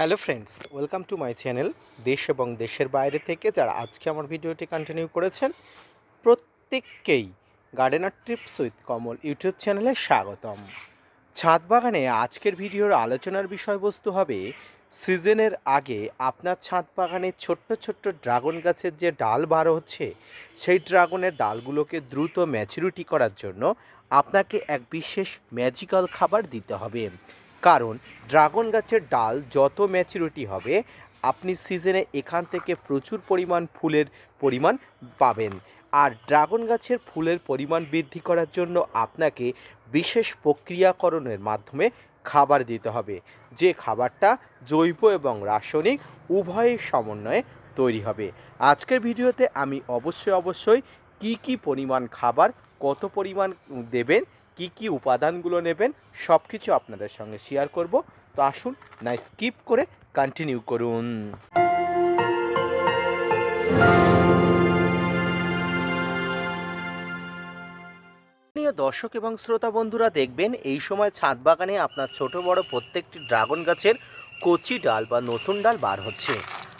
Hello friends, welcome to my channel দেশ এবং দেশের বাইরে থেকে যারা আজকে আমার ভিডিওটি কন্টিনিউ করেছেন, প্রত্যেককেই gardener trips with Kamal YouTube চ্যানেলে স্বাগতম। ছাদ বাগানে আজকের ভিডিওর আলোচনার বিষয়বস্তু হবে সিজনের আগে আপনার ছাদ বাগানে ছোট্ট ছোট্ট ড্রাগন গাছের যে ডাল বার হচ্ছে, সেই ড্রাগনের ডালগুলোকে দ্রুত ম্যাচুরিটি করার জন্য আপনাকে এক বিশেষ ম্যাজিক্যাল খাবার দিতে হবে। কারণ ড্রাগন গাছের ডাল যত ম্যাচুরিটি হবে, আপনি সিজনে এখান থেকে প্রচুর পরিমাণ ফুলের পরিমাণ পাবেন। আর ড্রাগন গাছের ফুলের পরিমাণ বৃদ্ধি করার জন্য আপনাকে বিশেষ প্রক্রিয়াকরণের মাধ্যমে খাবার দিতে হবে। যে খাবারটা জৈব এবং রাসায়নিক উভয়ের সমন্বয়ে তৈরি হবে। আজকের ভিডিওতে আমি অবশ্যই অবশ্যই কি কি পরিমাণ খাবার কত পরিমাণ দেবেন কি কি উপাদানগুলো নেবেন সব কিছু আপনাদের সঙ্গে শেয়ার করব। তো আসুন, না স্কিপ করে কন্টিনিউ করুন। দর্শক এবং শ্রোতা বন্ধুরা, দেখবেন এই সময় ছাদ বাগানে আপনার ছোট বড় প্রত্যেকটি ড্রাগন গাছের কচি ডাল বা নতুন ডাল বার হচ্ছে।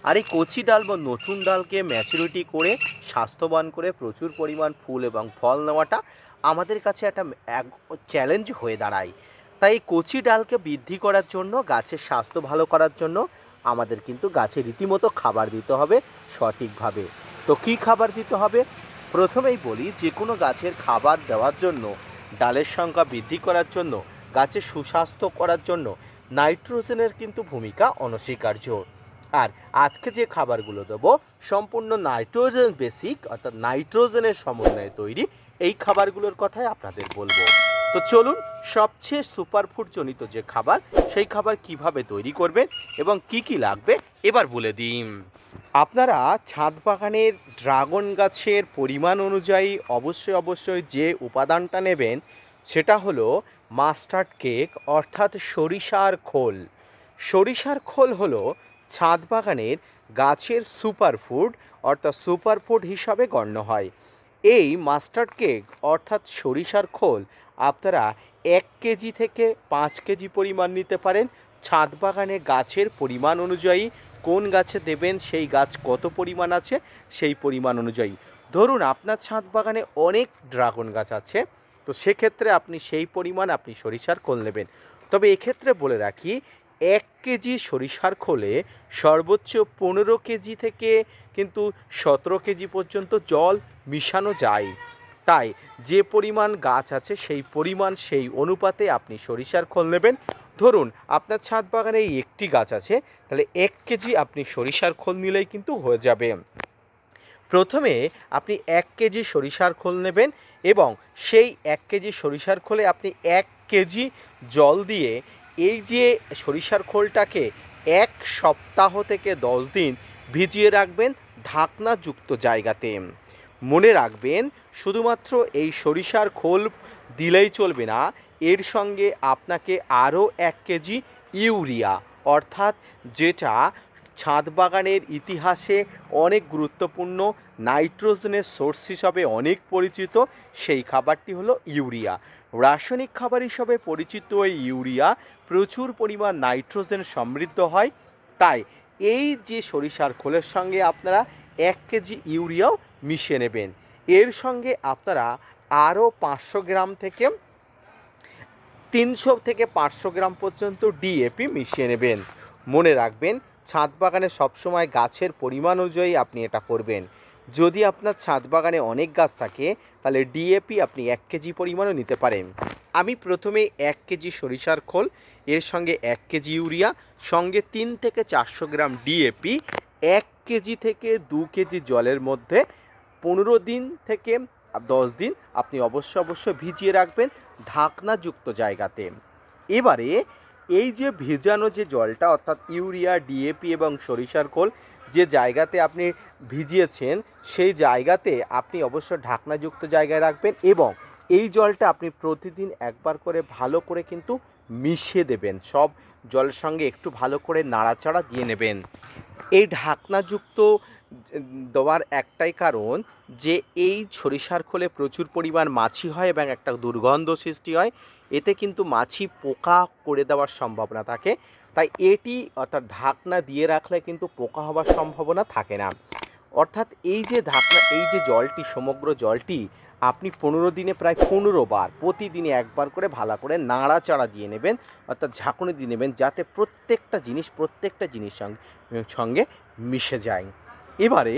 আর এই কচি ডাল বা নতুন ডালকে ম্যাচুরিটি করে, স্বাস্থ্যবান করে প্রচুর পরিমাণ ফুল এবং ফল নেওয়াটা আমাদের কাছে একটা এক চ্যালেঞ্জ হয়ে দাঁড়ায়। তাই কচি ডালকে বৃদ্ধি করার জন্য, গাছের স্বাস্থ্য ভালো করার জন্য আমাদের কিন্তু গাছে রীতিমতো খাবার দিতে হবে সঠিকভাবে। তো কী খাবার দিতে হবে? প্রথমেই বলি যে কোনো গাছের খাবার দেওয়ার জন্য, ডালের সংখ্যা বৃদ্ধি করার জন্য, গাছের সুস্বাস্থ্য করার জন্য নাইট্রোজেনের কিন্তু ভূমিকা অনস্বীকার্য। আর আজকে যে খাবারগুলো দেবো, সম্পূর্ণ নাইট্রোজেন বেসিক, অর্থাৎ নাইট্রোজেনের সমন্বয়ে তৈরি, এই খাবারগুলোর কথাই আপনাদের বলব। তো চলুন, সবচেয়ে সুপারফুড জনিত যে খাবার, সেই খাবার কীভাবে তৈরি করবেন এবং কি কি লাগবে, এবার বলে দিন আপনারা ছাদ বাগানের ড্রাগন গাছের পরিমাণ অনুযায়ী অবশ্যই অবশ্যই যে উপাদানটা নেবেন, সেটা হলো মাস্টার্ড কেক, অর্থাৎ সরিষার খোল। সরিষার খোল হলো ছাদ বাগানের গাছের সুপারফুড অর্থাৎ সুপারফুড হিসাবে গণ্য হয়। এই মাস্টার্ড কেক অর্থাৎ সরিষার খোল আপনারা এক কেজি থেকে পাঁচ কেজি পরিমাণ নিতে পারেন। ছাদ বাগানে গাছের পরিমাণ অনুযায়ী কোন গাছে দেবেন, সেই গাছ কত পরিমাণ আছে, সেই পরিমাণ অনুযায়ী। ধরুন আপনার ছাদ বাগানে অনেক ড্রাগন গাছ আছে, তো সেক্ষেত্রে আপনি সেই পরিমাণ আপনি সরিষার খোল নেবেন। তবে এক্ষেত্রে বলে রাখি এক কেজি সরিষার খোলে সর্বোচ্চ পনেরো কেজি থেকে কিন্তু সতেরো কেজি পর্যন্ত জল মিশানো যায়। তাই যে পরিমাণ গাছ আছে সেই পরিমাণ সেই অনুপাতে আপনি সরিষার খোল নেবেন। ধরুন আপনার ছাদ বাগানে এই একটি গাছ আছে, তাহলে এক কেজি আপনি সরিষার খোল নিলেই কিন্তু হয়ে যাবে। প্রথমে আপনি এক কেজি সরিষার খোল নেবেন এবং সেই এক কেজি সরিষার খোলে আপনি এক কেজি জল দিয়ে এই যে সরিষার খোলটাকে এক সপ্তাহ থেকে দশ দিন ভিজিয়ে রাখবেন ঢাকনাযুক্ত জায়গাতে। মনে রাখবেন, শুধুমাত্র এই সরিষার খোল দিলেই চলবে না, এর সঙ্গে আপনাকে আরও এক কেজি ইউরিয়া, অর্থাৎ যেটা ছাদ বাগানের ইতিহাসে অনেক গুরুত্বপূর্ণ নাইট্রোজেনের সোর্স হিসাবে অনেক পরিচিত, সেই খাবারটি হলো ইউরিয়া। রাসায়নিক খাবার হিসাবে পরিচিত এই ইউরিয়া প্রচুর পরিমাণ নাইট্রোজেন সমৃদ্ধ হয়। তাই এই যে সরিষার খোলের সঙ্গে আপনারা এক কেজি ইউরিয়াও মিশিয়ে নেবেন। এর সঙ্গে আপনারা আরও পাঁচশো গ্রাম থেকে তিনশো থেকে পাঁচশো গ্রাম পর্যন্ত ডিএপি মিশিয়ে নেবেন। মনে রাখবেন, ছাদ বাগানে সবসময় গাছের পরিমাণ অনুযায়ী আপনি এটা করবেন। যদি আপনার ছাদ বাগানে অনেক গাছ থাকে, তাহলে ডিএপি আপনি এক কেজি পরিমাণও নিতে পারেন। আমি প্রথমে এক কেজি সরিষার খোল, এর সঙ্গে এক কেজি ইউরিয়া, সঙ্গে তিন থেকে চারশো গ্রাম ডিএপি এক কেজি থেকে দু কেজি জলের মধ্যে পনেরো দিন থেকে দশ দিন আপনি অবশ্য অবশ্যই ভিজিয়ে রাখবেন ঢাকনাযুক্ত জায়গাতে। এবারে এই যে ভেজানো যে জলটা, অর্থাৎ ইউরিয়া ডিএপি এবং সরিষার খোল যে জায়গাতে আপনি ভিজিয়েছেন, সেই জায়গাতে আপনি অবশ্য ঢাকনাযুক্ত জায়গায় রাখবেন এবং এই জলটা আপনি প্রতিদিন একবার করে ভালো করে কিন্তু মিশিয়ে দেবেন। সব জলের সঙ্গে একটু ভালো করে নাড়াচাড়া দিয়ে নেবেন। এই ঢাকনাযুক্ত দেওয়ার একটাই কারণ যে এই সরিষার খোলে প্রচুর পরিমাণ মাছি হয় এবং একটা দুর্গন্ধ সৃষ্টি হয়। এতে কিন্তু মাছি পোকা করে দেওয়ার সম্ভাবনা থাকে। তাই এটি অর্থাৎ ঢাকনা দিয়ে রাখলে কিন্তু পোকা হওয়ার সম্ভাবনা থাকে না। অর্থাৎ এই যে ঢাকনা, এই যে জলটি, সমগ্র জলটি আপনি পনেরো দিনে প্রায় পনেরো বার, প্রতিদিনে একবার করে ভালো করে নাড়াচাড়া দিয়ে নেবেন, অর্থাৎ ঝাঁকুনি দিয়ে নেবেন যাতে প্রত্যেকটা জিনিস প্রত্যেকটা জিনিস সঙ্গে মিশে যায়। এবারে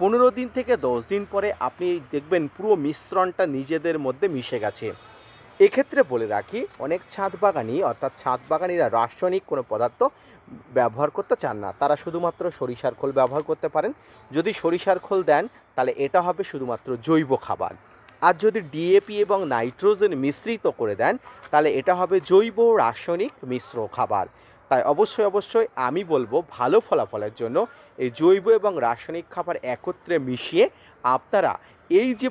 পনেরো দিন থেকে দশ দিন পরে আপনি দেখবেন পুরো মিশ্রণটা নিজেদের মধ্যে মিশে গেছে। এক্ষেত্রে বলে রাখি, অনেক ছাদ বাগানি অর্থাৎ ছাদ বাগানিরা রাসায়নিক কোনো পদার্থ ব্যবহার করতে চান না। তারা শুধুমাত্র সরিষার খোল ব্যবহার করতে পারেন। যদি সরিষার খোল দেন, তাহলে এটা হবে শুধুমাত্র জৈব খাবার। আর যদি ডিএপি এবং নাইট্রোজেন মিশ্রিত করে দেন, তাহলে এটা হবে জৈব রাসায়নিক মিশ্র খাবার। তাই অবশ্যই অবশ্যই আমি বলব, ভালো ফলাফলের জন্য এই জৈব এবং রাসায়নিক খাবার একত্রে মিশিয়ে আপনারা এই যে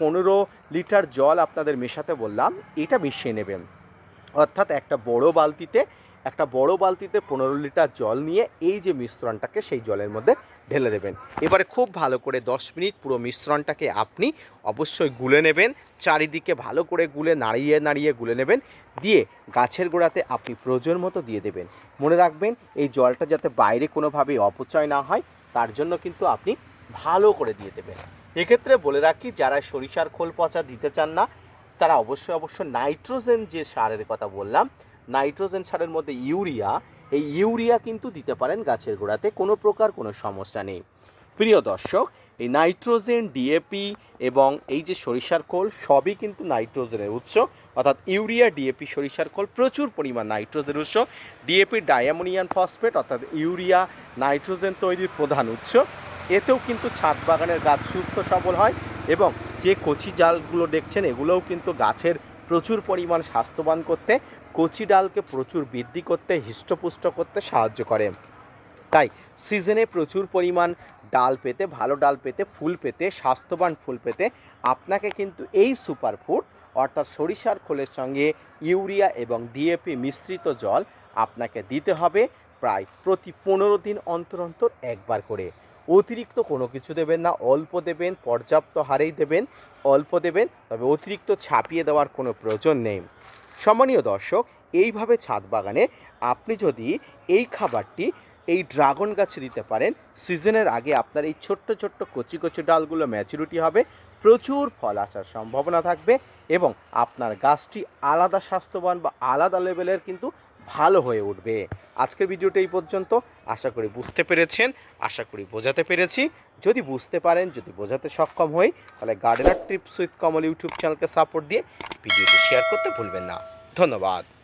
পনেরো লিটার জল আপনাদের মেশাতে বললাম, এটা মিশিয়ে নেবেন। অর্থাৎ একটা বড় বালতিতে, একটা বড় বালতিতে পনেরো লিটার জল নিয়ে এই যে মিশ্রণটাকে সেই জলের মধ্যে ঢেলে দেবেন। এবারে খুব ভালো করে দশ মিনিট পুরো মিশ্রণটাকে আপনি অবশ্যই গুলে নেবেন, চারিদিকে ভালো করে গুলে নাড়িয়ে নাড়িয়ে গুলে নেবেন, দিয়ে গাছের গোড়াতে আপনি প্রয়োজন মতো দিয়ে দেবেন। মনে রাখবেন, এই জলটা যাতে বাইরে কোনোভাবেই অপচয় না হয়, তার জন্য কিন্তু আপনি ভালো করে দিয়ে দেবেন। এক্ষেত্রে বলে রাখি, যারা সরিষার খোল পচা দিতে চান না, তারা অবশ্যই অবশ্যই নাইট্রোজেন যে সারের কথা বললাম, নাইট্রোজেন সারের মধ্যে ইউরিয়া, এই ইউরিয়া কিন্তু দিতে পারেন গাছের গোড়াতে, কোনো প্রকার কোনো সমস্যা নেই। প্রিয় দর্শক, এই নাইট্রোজেন, ডিএপি এবং এই যে সরিষার খোল, সবই কিন্তু নাইট্রোজেনের উৎস। অর্থাৎ ইউরিয়া, ডিএপি, সরিষার খোল প্রচুর পরিমাণ নাইট্রোজেনের উৎস। ডিএপি, ডায়ামোনিয়াম ফসফেট, অর্থাৎ ইউরিয়া, নাইট্রোজেন তৈরির প্রধান উৎস। এতেও কিন্তু ছাদ বাগানের গাছ সুস্থ সবল হয় এবং যে কচি জালগুলো দেখছেন, এগুলোও কিন্তু গাছের প্রচুর পরিমাণ স্বাস্থ্যবান করতে, কচি ডালকে প্রচুর বৃদ্ধি করতে, হৃষ্টপুষ্ট করতে সাহায্য করে। তাই সিজনে প্রচুর পরিমাণ ডাল পেতে, ভালো ডাল পেতে, ফুল পেতে, স্বাস্থ্যবান ফুল পেতে, আপনাকে কিন্তু এই সুপার ফুড অর্থাৎ সরিষার খোলের সঙ্গে ইউরিয়া এবং ডিএপি মিশ্রিত জল আপনাকে দিতে হবে প্রায় প্রতি পনেরো দিন অন্তর অন্তর একবার করে। অতিরিক্ত কোনো কিছু দেবেন না, অল্প দেবেন, পর্যাপ্ত হারেই দেবেন, অল্প দেবেন, তবে অতিরিক্ত ছাপিয়ে দেওয়ার কোনো প্রয়োজন নেই। সম্মানীয় দর্শক, এইভাবে ছাদ বাগানে আপনি যদি এই খাবারটি এই ড্রাগন গাছে দিতে পারেন, সিজনের আগে আপনার এই ছোট্ট ছোট্ট কচি কচি ডালগুলো ম্যাচুরিটি হবে, প্রচুর ফল আসার সম্ভাবনা থাকবে এবং আপনার গাছটি আলাদা স্বাস্থ্যবান বা আলাদা লেভেলের কিন্তু ভালো হয়ে উঠবে। আজকের ভিডিওটা এই পর্যন্ত। আশা করি বুঝতে পেরেছেন। আশা করি বোঝাতে পেরেছি। যদি বুঝতে পারেন, যদি বোঝাতে সক্ষম হই, তাহলে gardener trips with Kamal YouTube চ্যানেলকে সাপোর্ট দিয়ে ভিডিওটি শেয়ার করতে ভুলবেন না। ধন্যবাদ।